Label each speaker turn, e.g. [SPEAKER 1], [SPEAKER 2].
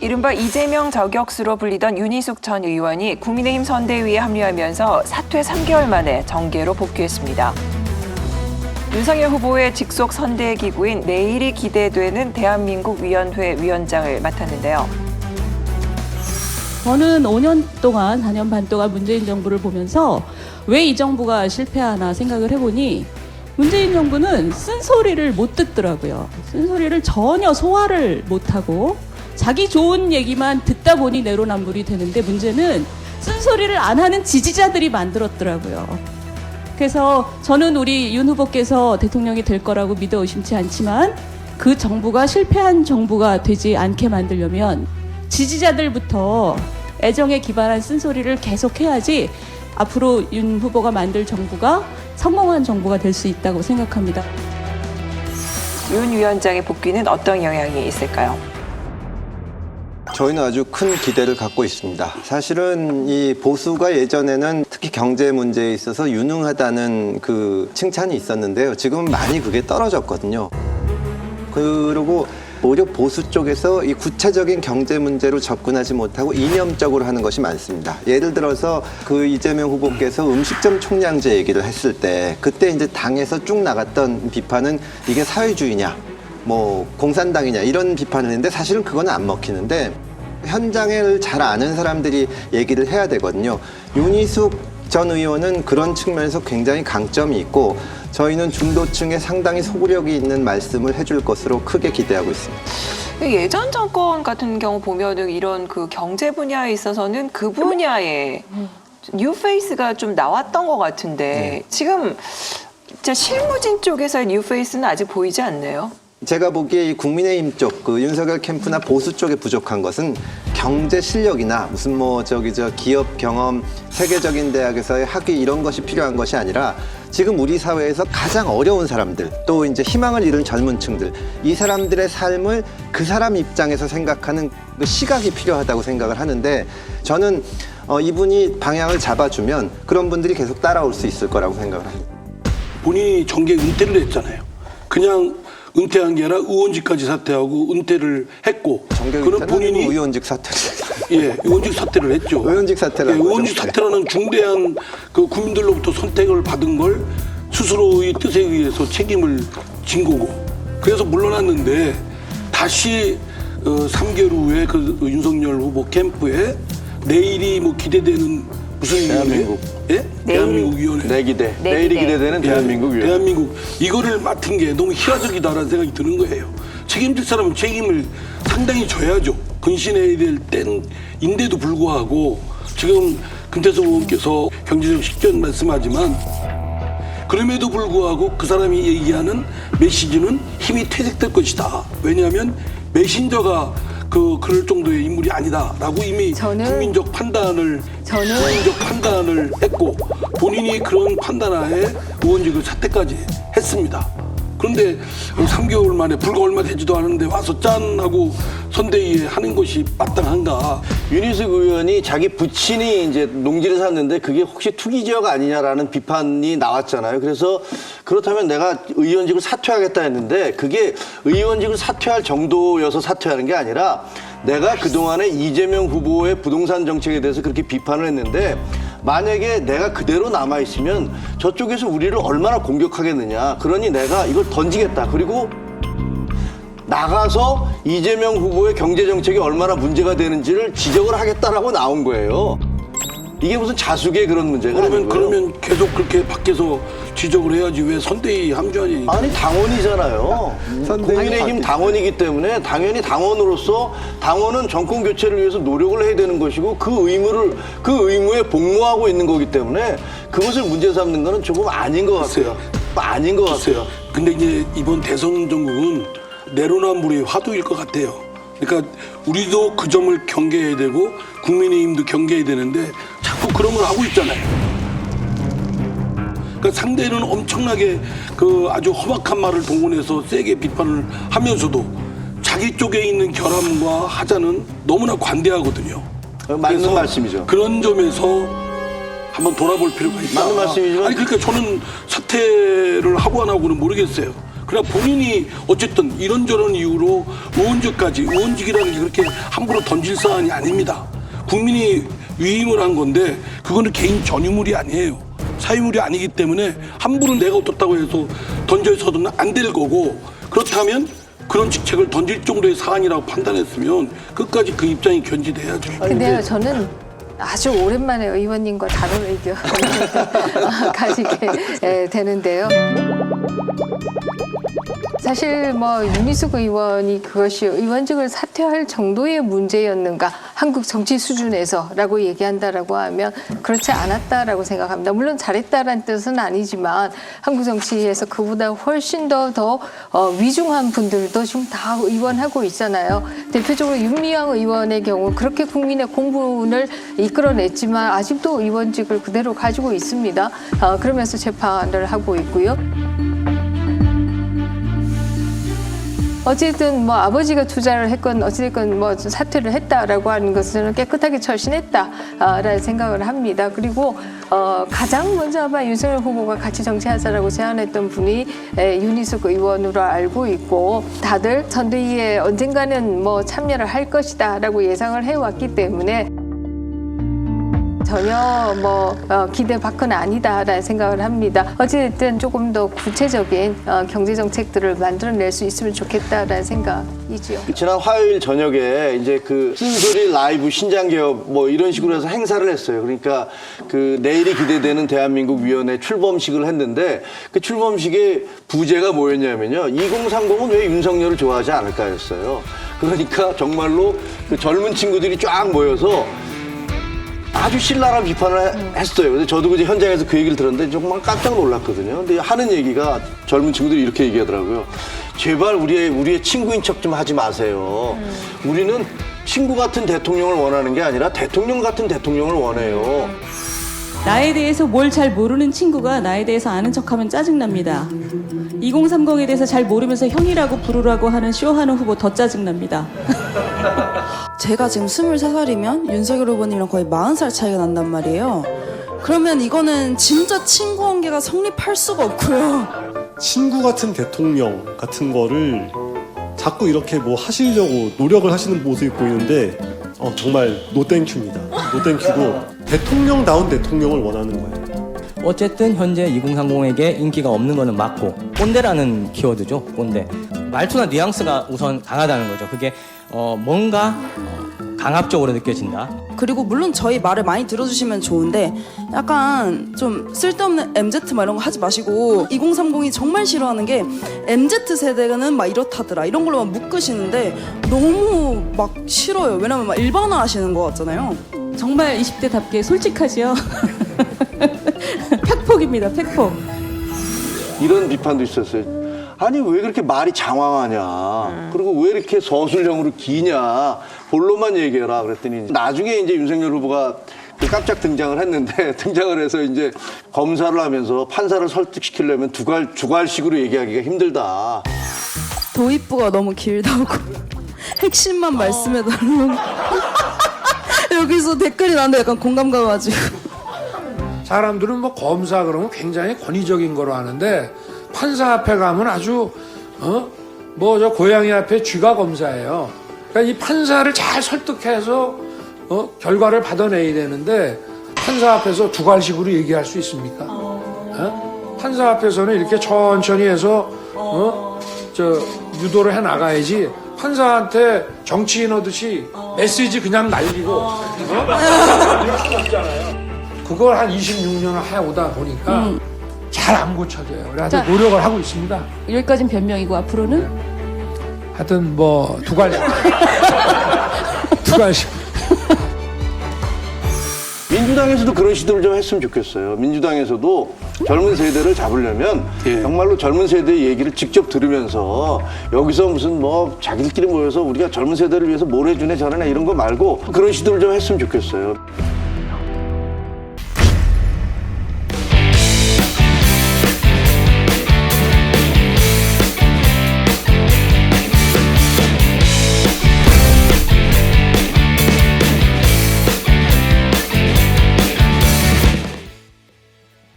[SPEAKER 1] 이른바 이재명 저격수로 불리던 윤희숙 전 의원이 국민의힘 선대위에 합류하면서 사퇴 3개월 만에 정계로 복귀했습니다. 윤석열 후보의 직속 선대 기구인 내일이 기대되는 대한민국 위원회 위원장을 맡았는데요.
[SPEAKER 2] 저는 5년 동안, 4년 반 동안 문재인 정부를 보면서 왜 이 정부가 실패하나 생각을 해보니 문재인 정부는 쓴소리를 못 듣더라고요. 쓴소리를 전혀 소화를 못하고 자기 좋은 얘기만 듣다 보니 내로남불이 되는데 문제는 쓴소리를 안 하는 지지자들이 만들었더라고요. 그래서 저는 우리 윤 후보께서 대통령이 될 거라고 믿어 의심치 않지만 그 정부가 실패한 정부가 되지 않게 만들려면 지지자들부터 애정에 기반한 쓴소리를 계속해야지 앞으로 윤 후보가 만들 정부가 성공한 정부가 될 수 있다고 생각합니다.
[SPEAKER 1] 윤 위원장의 복귀는 어떤 영향이 있을까요?
[SPEAKER 3] 저희는 아주 큰 기대를 갖고 있습니다. 사실은 이 보수가 예전에는 특히 경제 문제에 있어서 유능하다는 그 칭찬이 있었는데요. 지금은 많이 그게 떨어졌거든요. 그리고 오히려 보수 쪽에서 이 구체적인 경제 문제로 접근하지 못하고 이념적으로 하는 것이 많습니다. 예를 들어서 그 이재명 후보께서 음식점 총량제 얘기를 했을 때 그때 이제 당에서 쭉 나갔던 비판은 이게 사회주의냐 뭐 공산당이냐 이런 비판을 했는데 사실은 그건 안 먹히는데 현장을 잘 아는 사람들이 얘기를 해야 되거든요. 윤희숙 전 의원은 그런 측면에서 굉장히 강점이 있고 저희는 중도층에 상당히 소구력이 있는 말씀을 해줄 것으로 크게 기대하고 있습니다.
[SPEAKER 1] 예전 정권 같은 경우 보면은 이런 그 경제 분야에 있어서는 그 분야에 뉴 페이스가 좀 나왔던 것 같은데 지금 진짜 실무진 쪽에서 뉴페이스는 아직 보이지 않네요.
[SPEAKER 3] 제가 보기에 이 국민의힘 쪽, 그 윤석열 캠프나 보수 쪽에 부족한 것은 경제 실력이나 무슨 뭐 저기 저 기업 경험, 세계적인 대학에서의 학위 이런 것이 필요한 것이 아니라 지금 우리 사회에서 가장 어려운 사람들, 또 이제 희망을 잃은 젊은 층들, 이 사람들의 삶을 그 사람 입장에서 생각하는 그 시각이 필요하다고 생각을 하는데 저는 어, 이분이 방향을 잡아주면 그런 분들이 계속 따라올 수 있을 거라고 생각을 합니다.
[SPEAKER 4] 본인이 정계 은퇴를 했잖아요. 그냥 은퇴한 게 아니라 의원직까지 사퇴하고 은퇴를 했고 그는 본인이
[SPEAKER 3] 의원직 사퇴.
[SPEAKER 4] 예 의원직 사퇴를 했죠.
[SPEAKER 3] 의원직 사퇴를
[SPEAKER 4] 예. 의원직 사퇴라는 중대한 그 국민들로부터 선택을 받은 걸 스스로의 뜻에 의해서 책임을 진 거고 그래서 물러났는데 다시 어, 3개월 후에 그 윤석열 후보 캠프에 내일이 뭐 기대되는 무슨
[SPEAKER 5] 대한민국.
[SPEAKER 4] 예? 대한민국 위원회.
[SPEAKER 5] 내 기대.
[SPEAKER 1] 내
[SPEAKER 5] 내일이
[SPEAKER 1] 기대.
[SPEAKER 5] 기대되는 대한민국 위원.
[SPEAKER 4] 대한민국 이거를 맡은 게 너무 희화적이다라는 생각이 드는 거예요. 책임질 사람은 책임을 상당히 져야죠. 근신해야 될 때인데도 불구하고 지금 금태섭 의원께서 경제적 식견 말씀하지만 그럼에도 불구하고 그 사람이 얘기하는 메시지는 힘이 퇴색될 것이다. 왜냐하면 메신저가 그 그럴 정도의 인물이 아니다라고 이미
[SPEAKER 6] 저는-
[SPEAKER 4] 국민적 판단을
[SPEAKER 6] 저는-
[SPEAKER 4] 국민적 판단을 했고 본인이 그런 판단하에 의원직을 사퇴까지 했습니다. 그런데 3개월 만에 불과 얼마 되지도 않은데 와서 짠 하고 선대위에 하는 것이 마땅한가?
[SPEAKER 5] 윤희숙 의원이 자기 부친이 이제 농지를 샀는데 그게 혹시 투기 지역 아니냐라는 비판이 나왔잖아요. 그래서 그렇다면 내가 의원직을 사퇴하겠다 했는데 그게 의원직을 사퇴할 정도여서 사퇴하는 게 아니라 내가 그동안에 이재명 후보의 부동산 정책에 대해서 그렇게 비판을 했는데 만약에 내가 그대로 남아있으면 저쪽에서 우리를 얼마나 공격하겠느냐. 그러니 내가 이걸 던지겠다. 그리고 나가서 이재명 후보의 경제 정책이 얼마나 문제가 되는지를 지적을 하겠다라고 나온 거예요. 이게 무슨 자숙의 그런 문제가
[SPEAKER 4] 그러면. 그러면 계속 그렇게 밖에서 지적을 해야지 왜 선대위 함주하니?
[SPEAKER 5] 아니 당원이잖아요. 국민의힘 당원이기 때문에 당연히 당원으로서 당원은 정권 교체를 위해서 노력을 해야 되는 것이고 그 의무를 그 의무에 복무하고 있는 거기 때문에 그것을 문제 삼는 거는 조금 아닌 것 같아요. 아닌 것 같아요.
[SPEAKER 4] 근데 이제 이번 대선 전국은 내로남불의 화두일 것 같아요. 그러니까 우리도 그 점을 경계해야 되고 국민의힘도 경계해야 되는데 자꾸 그런 걸 하고 있잖아요. 그러니까 상대는 엄청나게 그 아주 험악한 말을 동원해서 세게 비판을 하면서도 자기 쪽에 있는 결함과 하자는 너무나 관대하거든요.
[SPEAKER 5] 어, 맞는 말씀이죠.
[SPEAKER 4] 그런 점에서 한번 돌아볼 필요가 있다.
[SPEAKER 5] 맞는 말씀이지만-
[SPEAKER 4] 아니 그러니까 저는 사퇴를 하고 안 하고는 모르겠어요. 그러나 본인이 어쨌든 이런저런 이유로 의원직까지 의원직이라는 게 그렇게 함부로 던질 사안이 아닙니다. 국민이 위임을 한 건데 그거는 개인 전유물이 아니에요. 사유물이 아니기 때문에 함부로 내가 어떻다고 해서 던져서는 안 될 거고 그렇다면 그런 직책을 던질 정도의 사안이라고 판단했으면 끝까지 그 입장이 견지돼야죠.
[SPEAKER 6] 근데요, 저는 아주 오랜만에 의원님과 다른 의견 가지게 예, 되는데요. 사실 뭐 윤희숙 의원이 그것이 의원직을 사퇴할 정도의 문제였는가 한국 정치 수준에서라고 얘기한다라고 하면 그렇지 않았다라고 생각합니다. 물론 잘했다라는 뜻은 아니지만 한국 정치에서 그보다 훨씬 더더 어, 위중한 분들도 지금 다 의원하고 있잖아요. 대표적으로 윤미향 의원의 경우 그렇게 국민의 공분을 이끌어냈지만 아직도 의원직을 그대로 가지고 있습니다. 어, 그러면서 재판을 하고 있고요. 어쨌든 뭐 아버지가 투자를 했건 어찌됐건 뭐 사퇴를 했다라고 하는 것은 깨끗하게 처신했다라는 생각을 합니다. 그리고 어 가장 먼저 아마 윤석열 후보가 같이 정치하자라고 제안했던 분이 에, 윤희숙 의원으로 알고 있고 다들 선대위에 언젠가는 뭐 참여를 할 것이다라고 예상을 해왔기 때문에 전혀 뭐 어, 기대 밖은 아니다라는 생각을 합니다. 어쨌든 조금 더 구체적인 어, 경제 정책들을 만들어낼 수 있으면 좋겠다라는 생각이지요.
[SPEAKER 5] 지난 화요일 저녁에 이제 그 쓴소리 라이브 신장 개업 뭐 이런 식으로 해서 행사를 했어요. 그러니까 그 내일이 기대되는 대한민국 위원회 출범식을 했는데 그 출범식의 부제가 뭐였냐면요. 2030은 왜 윤석열을 좋아하지 않을까였어요. 그러니까 정말로 그 젊은 친구들이 쫙 모여서 아주 신랄한 비판을 해- 했어요. 근데 저도 이제 현장에서 그 얘기를 들었는데 정말 깜짝 놀랐거든요. 근데 하는 얘기가 젊은 친구들이 이렇게 얘기하더라고요. 제발 우리의 우리의 친구인 척 좀 하지 마세요. 우리는 친구 같은 대통령을 원하는 게 아니라 대통령 같은 대통령을 원해요.
[SPEAKER 2] 나에 대해서 뭘 잘 모르는 친구가 나에 대해서 아는 척하면 짜증납니다. 2030에 대해서 잘 모르면서 형이라고 부르라고 하는 쇼하는 후보 더 짜증납니다.
[SPEAKER 7] 제가 지금 23살이면 윤석열 후보님이랑 거의 40살 차이가 난단 말이에요. 그러면 이거는 진짜 친구 관계가 성립할 수가 없고요.
[SPEAKER 8] 친구 같은 대통령 같은 거를 자꾸 이렇게 뭐 하시려고 노력을 하시는 모습이 보이는데 어, 정말 노땡큐입니다. 노땡큐고 대통령다운 대통령을 원하는 거예요.
[SPEAKER 9] 어쨌든 현재 2030에게 인기가 없는 거는 맞고 꼰대라는 키워드죠 꼰대 말투나 뉘앙스가 우선 강하다는 거죠 그게 어, 뭔가 어, 강압적으로 느껴진다
[SPEAKER 7] 그리고 물론 저희 말을 많이 들어주시면 좋은데 약간 좀 쓸데없는 MZ 막 이런 거 하지 마시고 2030이 정말 싫어하는 게 MZ 세대는 막 이렇다더라 이런 걸로 막 묶으시는데 너무 막 싫어요. 왜냐면 막 일반화 하시는 것 같잖아요.
[SPEAKER 2] 정말 20대답게 솔직하지요? 팩폭입니다, 팩폭.
[SPEAKER 5] 이런 비판도 있었어요. 아니 왜 그렇게 말이 장황하냐. 그리고 왜 이렇게 서술형으로 기냐. 본론만 얘기해라. 그랬더니 나중에 이제 윤석열 후보가 그 깜짝 등장을 했는데 등장을 해서 이제 검사를 하면서 판사를 설득시키려면 두갈 주갈식으로 얘기하기가 힘들다.
[SPEAKER 7] 도입부가 너무 길다고 핵심만 말씀해 달라고 여기서 댓글이 나는데 약간 공감 가가지고
[SPEAKER 10] 사람들은 뭐 검사 그러면 굉장히 권위적인 거로 하는데 판사 앞에 가면 아주 어 뭐 저 고양이 앞에 쥐가 검사예요. 그러니까 이 판사를 잘 설득해서 어 결과를 받아내야 되는데 판사 앞에서 두갈식으로 얘기할 수 있습니까? 어? 판사 앞에서는 이렇게 천천히 해서 어 저 유도를 해 나가야지 판사한테 정치인 하듯이 메시지 그냥 날리고 어? 그걸 한 26년을 해오다 보니까 잘 안 고쳐져요. 그래서
[SPEAKER 2] 자.
[SPEAKER 10] 노력을 하고 있습니다.
[SPEAKER 2] 여기까지는 변명이고 앞으로는
[SPEAKER 10] 하여튼 뭐 두갈식 두갈식
[SPEAKER 5] 민주당에서도 그런 시도를 좀 했으면 좋겠어요. 민주당에서도 젊은 세대를 잡으려면
[SPEAKER 4] 예.
[SPEAKER 5] 정말로 젊은 세대의 얘기를 직접 들으면서 여기서 무슨 뭐 자기들끼리 모여서 우리가 젊은 세대를 위해서 뭘 해주네 저러네 이런 거 말고 그런 시도를 좀 했으면 좋겠어요.